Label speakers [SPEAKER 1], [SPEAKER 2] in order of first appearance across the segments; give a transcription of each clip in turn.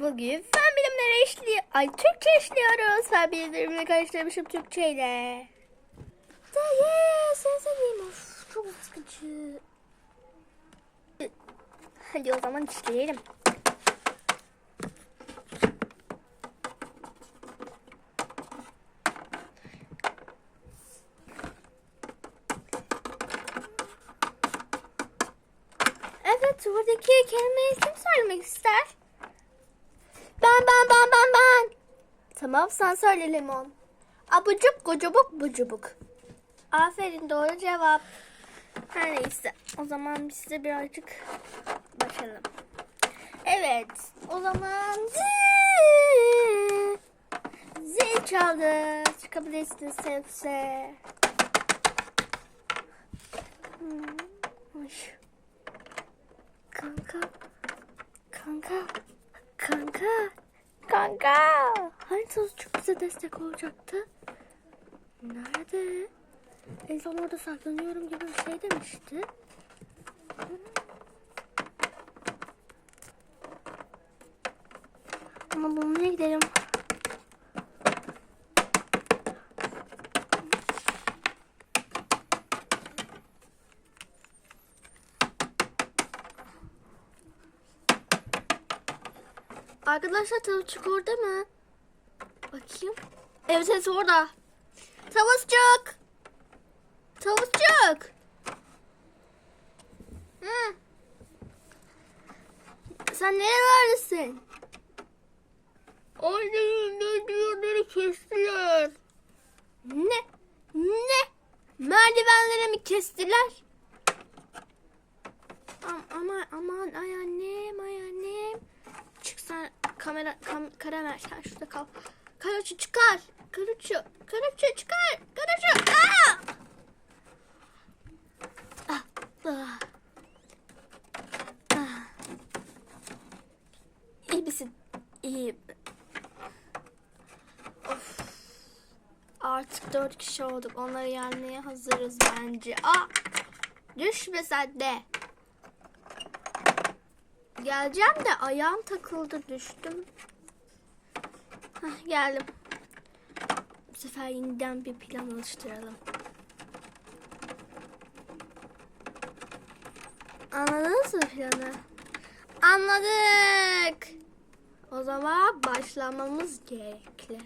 [SPEAKER 1] Bugün fen bilimleri işliyor. Ay Türkçe işliyoruz. Fen bilimlerini karıştırmışım Türkçe ile. Da yes, sevgilim. Of, çok sıkıcı. Hadi o zaman işleyelim. Evet, buradaki kelimeyi kim söylemek ister? Tamam, sen söyle limon. Abucuk, gucubuk, bucubuk. Aferin, doğru cevap. Her neyse, o zaman biz de birazcık başlayalım. Evet, o zaman zil. Zil çaldı. Çıkabilirsiniz. Ay. Kanka. Kanka. Kanka. Kanka. Hani çok bize destek olacaktı. Nerede? En son orada saklanıyorum gibi bir şey demişti. Ama bulmaya gidelim. Arkadaşlar tavukçuk orada mı? Bakayım. Evet evet orada. Tavukçuk. Tavukçuk. Hı. Sen nerelerdesin? Annem ne diyorları kestiler. Ne? Ne? Merdivenleri mi kestiler? Am aman aman ay annem ay annem. Kamera kam, kamera sen şurada kal. Karaçı çıkar. Karaçı. Karaçı çıkar. Karaçı. Aa! Ah, ah. Ah. İyi misin? İyi. Of. Artık dört kişi olduk. Onları yenmeye hazırız bence. Aa! Düşme sen de. Geleceğim de ayağım takıldı düştüm. Hah, geldim. Bu sefer yeniden bir plan oluşturalım. Anladınız mı planı? Anladık. O zaman başlamamız gerekli.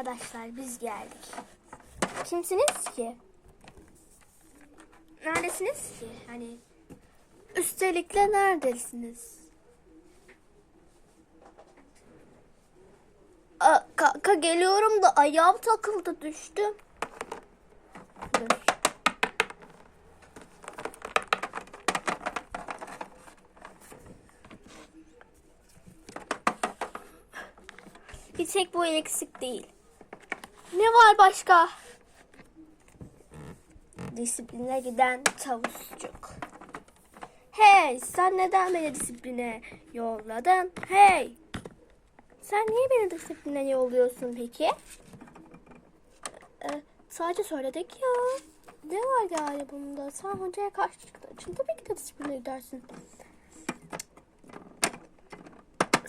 [SPEAKER 1] Arkadaşlar biz geldik. Kimsiniz ki? Neredesiniz ki? Hani üstelik de neredesiniz? Aa, kaka geliyorum da ayağım takıldı düştüm. Dur. Bir tek bu eksik değil. Ne var başka? Disipline giden tavusçuk. Hey sen neden beni disipline yolladın? Hey sen niye beni disipline yolluyorsun peki? Ee, sadece söyledik ya. Ne var yani bunda? Sen hocaya karşı çıktığın için tabii ki de disipline gidersin.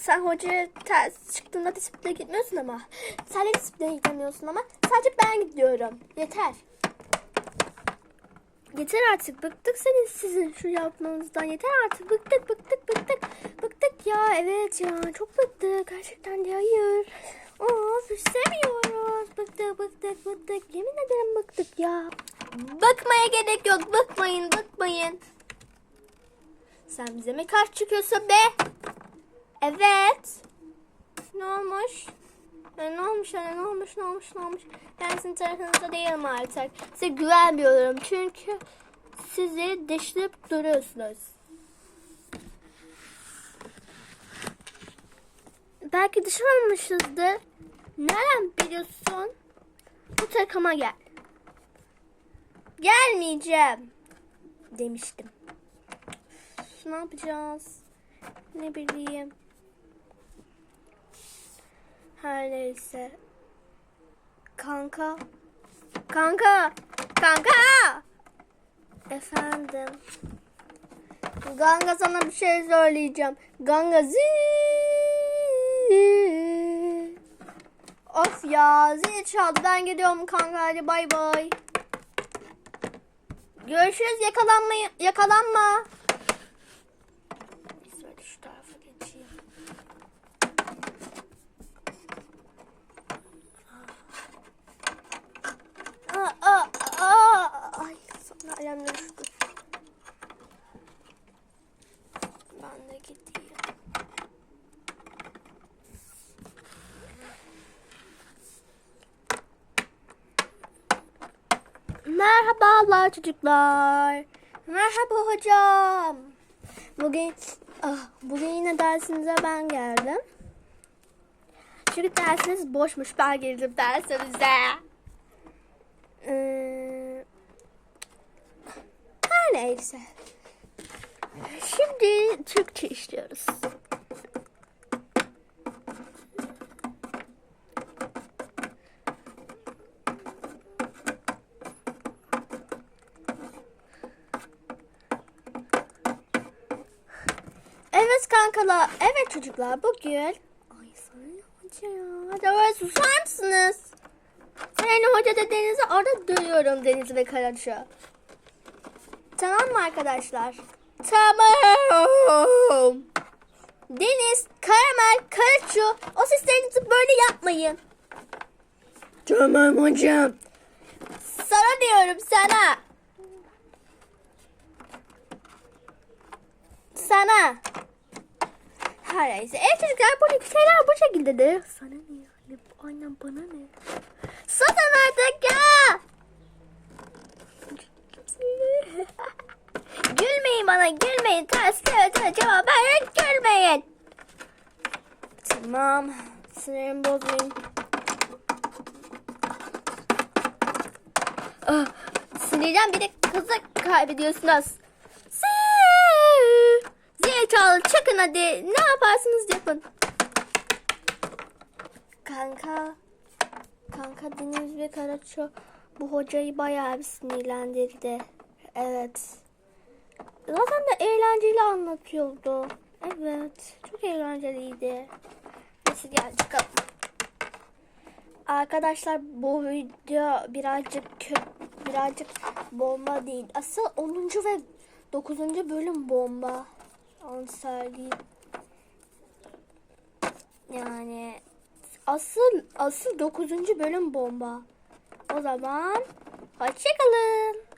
[SPEAKER 1] Sen hocaya ters çıktığında disipline gitmiyorsun ama. Sen de disipline gidemiyorsun ama. Sadece ben gidiyorum. Yeter. Yeter artık. Bıktık senin sizin şu yapmanızdan. Yeter artık. Bıktık bıktık bıktık. Bıktık ya. Evet ya. Çok bıktık. Gerçekten de hayır. Of istemiyoruz. Bıktık bıktık bıktık. Yemin ederim bıktık ya. Bakmaya gerek yok. Bıkmayın bıkmayın. Sen bize mi karşı çıkıyorsun be? Evet. Ne olmuş? E, ne olmuş anne ne olmuş ne olmuş ne olmuş? Ben sizin tarafınızda değilim artık. Size güvenmiyorum çünkü sizi dışlayıp duruyorsunuz. Belki dışlamamışızdır. Nereden biliyorsun? Bu takıma gel. Gelmeyeceğim. demiştim. Ne yapacağız? Ne bileyim. Her neyse. Kanka. Kanka. Kanka. Efendim. Ganga sana bir şey söyleyeceğim. Ganga zi. Of ya zil çaldı ben gidiyorum kanka hadi bay bay. Görüşürüz yakalanmayı yakalanma. Neyse hadi şu tarafa geçeyim. Aa, aa, aa. Ay sonra ayağımda düştü. Ben de gideyim. Merhabalar çocuklar. Merhaba hocam. Bugün ah, bugün yine dersinize ben geldim. Çünkü dersiniz boşmuş. Ben geldim dersinize. Ee, her neyse. Şimdi Türkçe işliyoruz. Evet kankalar, evet çocuklar bugün... Ay sana ne hoca ya? Hadi susar mısınız? Sayın hoca dediğinizi orada duyuyorum Deniz ve Karaço. Tamam mı arkadaşlar? Tamam. Deniz, Karamel, Karaço o seslerinizi böyle yapmayın.
[SPEAKER 2] Tamam hocam.
[SPEAKER 1] Sana diyorum sana. Sana. Her neyse. Evet çocuklar bu şeyler bu şekildedir. Sana ne yani? Aynen bana ne? Satın artık ya. gülmeyin bana gülmeyin. Ters evet cevap verin gülmeyin. Tamam. Sinirimi bozmayın. Ah, sinirden bir de kızı kaybediyorsunuz. Çal çıkın hadi. Ne yaparsınız yapın. Kanka. Kanka Deniz ve Karaço bu hocayı bayağı bir sinirlendirdi. Evet. Zaten de eğlenceli anlatıyordu. Evet. Çok eğlenceliydi. Neyse gel çıkalım. Arkadaşlar bu video birazcık birazcık bomba değil. Asıl 10. ve 9. bölüm bomba. Onu söyleyeyim. Yani asıl asıl 9. bölüm bomba. O zaman hoşçakalın.